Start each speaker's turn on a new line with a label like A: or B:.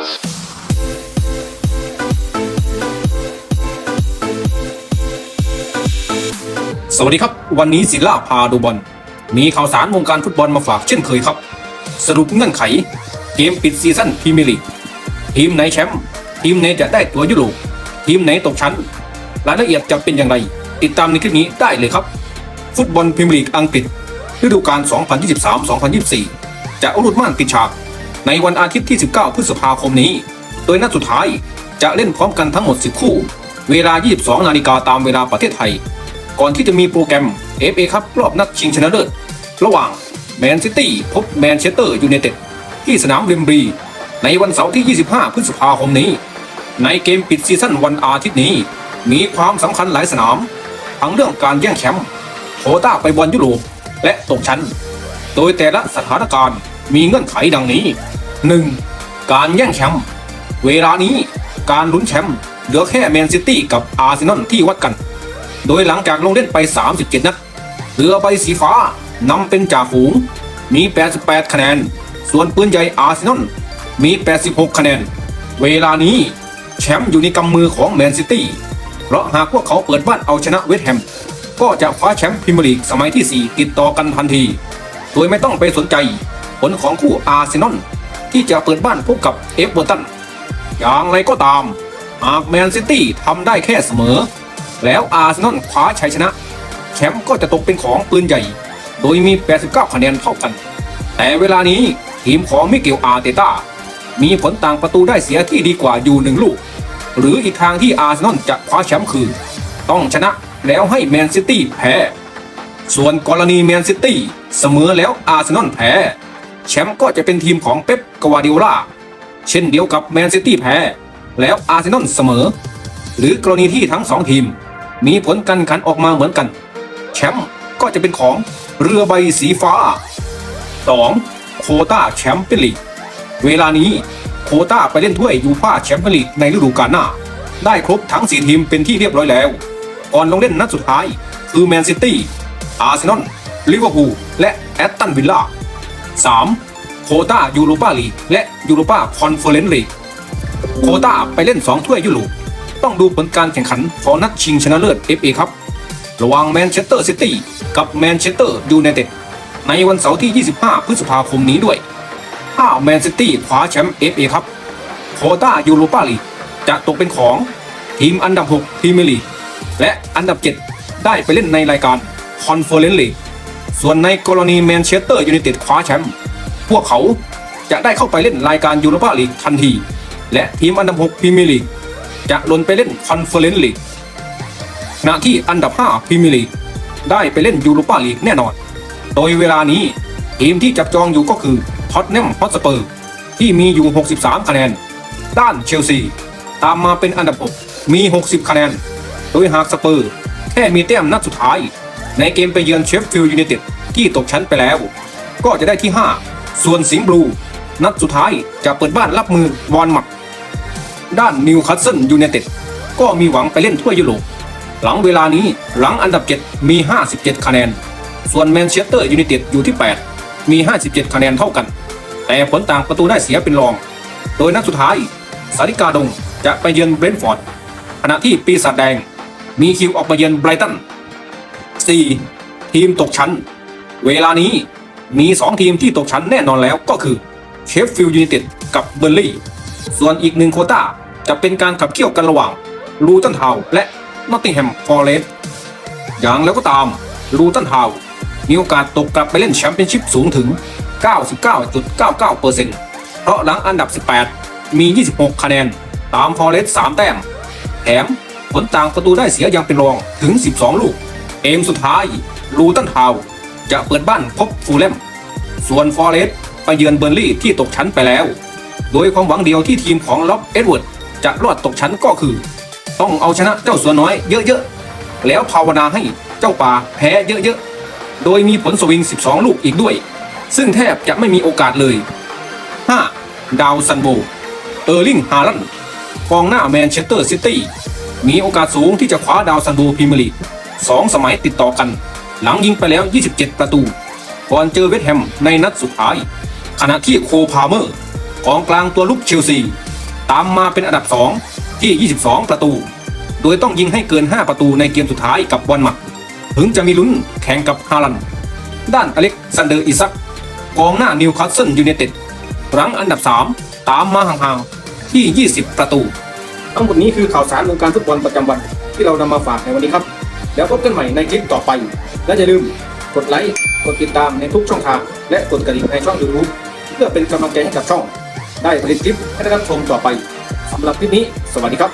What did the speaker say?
A: สวัสดีครับ วันนี้ศิลาพาดูบอล มีข่าวสารวงการฟุตบอลมาฝากเช่นเคยครับ สรุปเงื่อนไข เกมปิดซีซั่นพรีเมียร์ลีกทีมไหนแชมป์ทีมไหนจะได้ตัวยุโรปทีมไหนตกชั้น รายละเอียดจะเป็นอย่างไร ติดตามในคลิปนี้ได้เลยครับ ฟุตบอลพรีเมียร์ลีกอังกฤษฤดูกาล2023-2024 จะอุดม่านปิดฉาก ในวันอาทิตย์ที่ 19 พฤษภาคมนี้ โดยนัดสุดท้ายจะเล่นพร้อมกันทั้งหมด 10 คู่ เวลา 22 นาฬิกาตามเวลาประเทศไทย ก่อนที่จะมีโปรแกรม FA ครับรอบนัดชิงชนะเลิศระหว่างแมนซิตี้พบแมนเชสเตอร์ยูไนเต็ดที่สนามเวมบลีในวันเสาร์ที่ 25 พฤษภาคมนี้ ในเกมปิดซีซั่นวันอาทิตย์นี้ มีความสำคัญหลายสนาม ทั้งเรื่องการแย่งแชมป์โคต้าไปบอลยุโรปและตกชั้น โดยแต่ละสถานการณ์ มีเงื่อนไขดังนี้ 1. การแย่งแชมป์เวลานี้การลุ้นแชมป์เหลือแค่แมนซิตี้กับอาร์เซนอลที่วัดกัน โดยหลังจากลงเล่นไป 37 นัดเรือใบสีฟ้านำเป็นจ่าฝูง มี 88 คะแนน ส่วนปืนใหญ่อาร์เซนอลมี 86 คะแนน เวลานี้แชมป์อยู่ในกำมือของแมนซิตี้ เพราะหากพวกเขาเปิดบ้านเอาชนะเวสต์แฮม ก็จะคว้าแชมป์พรีเมียร์ลีกสมัยที่ 4 ติดต่อกันทันที โดยไม่ต้องไปสนใจ ผลของคู่อาร์เซนอลที่จะเปิดบ้านพบกับเอฟเวอร์ตัน อย่างไรก็ตามหากแมนซิตี้ทำได้แค่เสมอ แล้วอาร์เซนอลคว้าชัยชนะ แชมป์ก็จะตกเป็นของปืนใหญ่ โดยมี 89 คะแนนเท่ากัน แต่เวลานี้ทีมของมิเกลอาร์เตต้ามีผลต่างประตูได้เสียที่ดีกว่าอยู่หนึ่งลูก หรืออีกทางที่อาร์เซนอลจะคว้าแชมป์คือ ต้องชนะแล้วให้แมนซิตี้แพ้ ส่วนกรณีแมนซิตี้เสมอแล้วอาร์เซนอลแพ้ แชมป์ก็จะเป็นทีมของเป๊ปกวาดิโอลาเช่นเดียวกับแมนซิตี้แพ้ แล้วอาร์เซนอลเสมอ หรือกรณีที่ทั้งสองทีม มีผลการแข่งขันออกมาเหมือนกัน แชมป์ก็จะเป็นของเรือใบสีฟ้า 2. โคต้าแชมเปี้ยนลีกเวลานี้โคต้าไปเล่นถ้วยยูฟ่าแชมเปี้ยนลีกในฤดูกาลหน้า ได้ครบทั้ง 4 ทีมเป็นที่เรียบร้อยแล้ว ก่อนลงเล่นนัดสุดท้าย คือแมนซิตี้อาร์เซนอลลิเวอร์พูลและแอตตันวิลล่า 3. โคต้ายูโรปาลีกและยูโรปาคอนเฟอเรนซ์ลีกโคต้าไปเล่น 2 ถ้วยยุโรปต้องดูผลการแข่งขันของนัดชิงชนะเลิศ FA ครับ ระหว่างแมนเชสเตอร์ซิตี้กับแมนเชสเตอร์ยูไนเต็ดในวันเสาร์ที่ 25 พฤษภาคมนี้ด้วย ถ้าแมนซิตี้คว้าแชมป์ FA ครับ โคต้ายูโรปาลีกจะตกเป็นของทีมอันดับ 6 พรีเมียร์ลีกและอันดับ 7 ได้ไปเล่นในรายการคอนเฟอเรนซ์ลีก ส่วนในกรณีแมนเชสเตอร์ยูไนเต็ดคว้าแชมป์พวกเขาจะได้เข้าไปเล่นรายการยูโรปาลีกทันที และทีมอันดับ 6พรีเมียร์ลีกจะลนไปเล่นคอนเฟอเรนซ์ลีกขณะที่อันดับ 5พรีเมียร์ลีกได้ไปเล่นยูโรปาลีกแน่นอน โดยเวลานี้ทีมที่จับจองอยู่ก็คือท็อตแนมฮอตสเปอร์ที่มีอยู่ 63 คะแนน ด้านเชลซี ตามมาเป็นอันดับ 6 มี 60 คะแนน โดยหากสเปอร์ แค่มีแต้มนัดสุดท้าย ในเกมไปเยือนเชฟฟิลด์ยูไนเต็ดที่ตกชั้นไปแล้ว ก็จะได้ที่ 5 ส่วนสิงห์บลู นัดสุดท้ายจะเปิดบ้านรับมือบอลหมัก ด้านนิวคาสเซิลยูไนเต็ดก็มีหวังไปเล่นถ้วยยุโรปหลังเวลานี้หลังอันดับ 7 มี 57 คะแนน ส่วนแมนเชสเตอร์ยูไนเต็ดอยู่ที่ 8 มี 57 คะแนนเท่ากัน แต่ผลต่างประตูได้เสียเป็นรอง โดยนัดสุดท้าย สาริกาดงจะไปเยือนเบรนฟอร์ดขณะที่ปีศาจแดงมีคิวออกมาเยือนไบรตัน 4. ทีมตกชั้น เวลานี้มี 2 ทีมที่ตกชั้นแน่นอนแล้วก็คือเชฟฟิลด์ยูไนเต็ดกับเบอร์ลี่ ส่วนอีกหนึ่งโคต้าจะเป็นการขับเคี่ยวกันระหว่างลูตันทาวและนอตติงแฮมฟอร์เรสต์อย่างแล้วก็ตามลูตันทาวมีโอกาสตกกลับไปเล่นแชมเปี้ยนชิพสูงถึง 99.99%เพราะหลังอันดับ 18 มี 26 คะแนน ตามฟอร์เรสต์3แต้ม แถมผลต่างประตูได้เสียยังเป็นรองถึง 12 ลูก เอมสุดท้ายลูตันทาวจะเปิดบ้านพบฟูลแลม ส่วนฟอร์เรสต์ไปเยือนเบอร์ลี่ที่ตกชั้นไปแล้ว โดยความหวังเดียวที่ทีมของล็อบเอ็ดเวิร์ดจะรอดตกชั้นก็คือ ต้องเอาชนะเจ้าสัวน้อยเยอะๆ แล้วภาวนาให้เจ้าป่าแพ้เยอะๆ โดยมีผลสวิง 12 ลูกอีกด้วย ซึ่งแทบจะไม่มีโอกาสเลย 5. ดาวซันโบ เออร์ลิงฮาลันกองหน้าแมนเชสเตอร์ซิตี้มีโอกาสสูงที่จะคว้าดาวซันโบพรีเมียร์ลีก สองสมัยติดต่อกัน หลังยิงไปแล้ว 27 ประตู ก่อนเจอเวสแฮมในนัดสุดท้าย ขณะที่โคพาเมอร์กองกลางตัวลุกเชลซี ตามมาเป็นอันดับ 2 ที่ 22 ประตู โดยต้องยิงให้เกิน 5 ประตูในเกมสุดท้ายกับบอลหมัก ถึงจะมีลุ้นแข่งกับฮาลัน ด้านอเล็กซานเดอร์อิซักกองหน้านิวคาสเซิลยูไนเต็ดรั้งอันดับ 3 ตามมาห่างๆที่ 20 ประตู ทั้งหมดนี้คือข่าวสารวงการฟุตบอลประจำวันที่เรานำมาฝากในวันนี้ครับ แล้วพบกันใหม่ในคลิปต่อไป และอย่าลืมกดไลค์กดติดตามในทุกช่องทาง และกดกระดิ่งในช่อง YouTube เพื่อเป็นกำลังใจให้กับช่อง ได้ผลิตคลิปให้ได้รับชมต่อไปสำหรับคลิปนี้ สวัสดีครับ